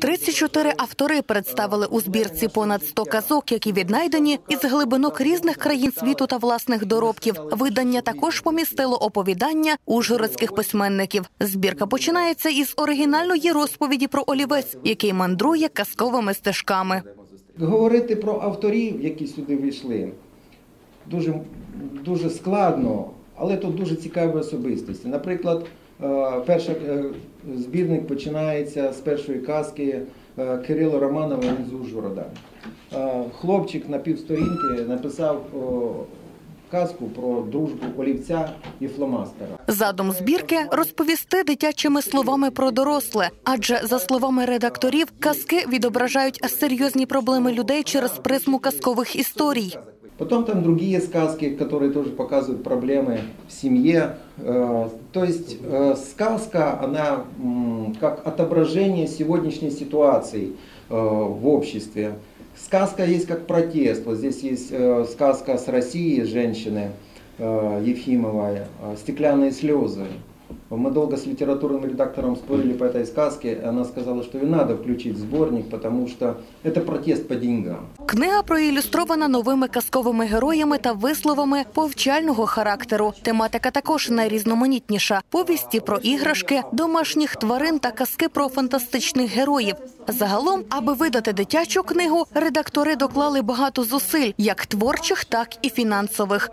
34 автори представили у збірці понад 100 казок, які віднайдені із глибинок різних країн світу та власних доробків. Видання також помістило оповідання ужгородських письменників. Збірка починається із оригінальної розповіді про олівець, який мандрує казковими стежками. Говорити про авторів, які сюди вийшли, дуже, дуже складно, але тут дуже цікаві особистості. Наприклад, перший збірник починається з першої казки е, Кирила Романова з Ужгорода. Е, Хлопчик на півсторінки написав казку про дружбу олівця і фломастера. Задум збірки розповісти дитячими словами про доросле, адже за словами редакторів, казки відображають серйозні проблеми людей через призму казкових історій. Потом там другие сказки, которые тоже показывают проблемы в семье. Э, То есть э, сказка, она как отображение сегодняшней ситуации э, в обществе. Сказка есть как протест. Вот здесь есть сказка с России женщины Ефимовой «Стеклянные слезы». Мы долго с литературным редактором спорили по этой сказке. Она сказала, что ее надо включить в сборник, потому что это протест по деньгам. Книга проілюстрована новими казковими героями та висловами повчального характеру. Тематика також найрізноманітніша: повісті про іграшки, домашніх тварин та казки про фантастичних героїв. Загалом, аби видати дитячу книгу, редактори доклали багато зусиль, як творчих, так і фінансових.